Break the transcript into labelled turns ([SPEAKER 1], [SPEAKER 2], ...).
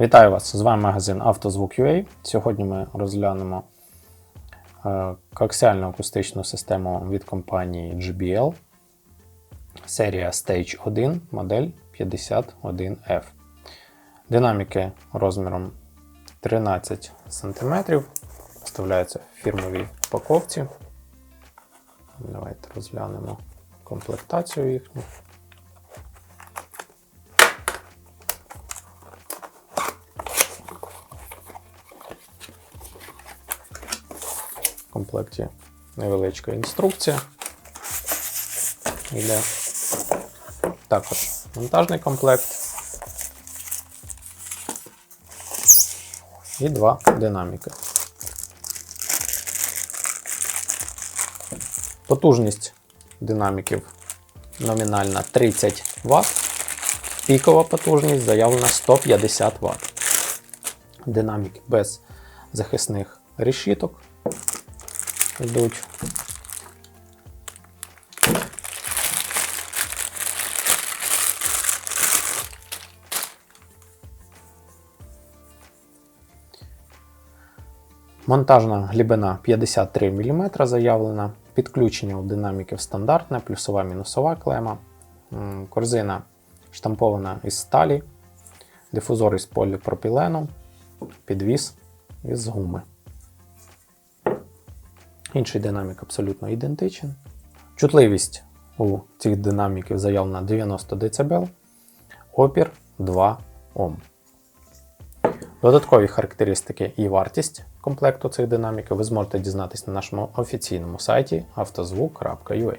[SPEAKER 1] Вітаю вас! З вами магазин «Автозвук.UA». Сьогодні ми розглянемо е, коаксіальну акустичну систему від компанії JBL. Серія Stage 1, модель 51F. Динаміки розміром 13 см. Вставляються в фірмовій упаковці. Давайте розглянемо комплектацію їхню. В комплекті невеличка інструкція. Іде також монтажний комплект. І два динаміки. Потужність динаміків номінальна 30 Вт. Пікова потужність заявлена 150 Вт. Динаміки без захисних решіток йдуть. Монтажна глибина 53 мм заявлена. Підключення у динаміків стандартне, плюсова мінусова клема. Корзина штампована із сталі, дифузор із поліпропілену, підвіс із гуми. Інший динамік абсолютно ідентичен. Чутливість у цих динаміків заявлена 90 дБ, опір 2 Ом. Додаткові характеристики і вартість комплекту цих динаміків ви зможете дізнатися на нашому офіційному сайті автозвук.ua.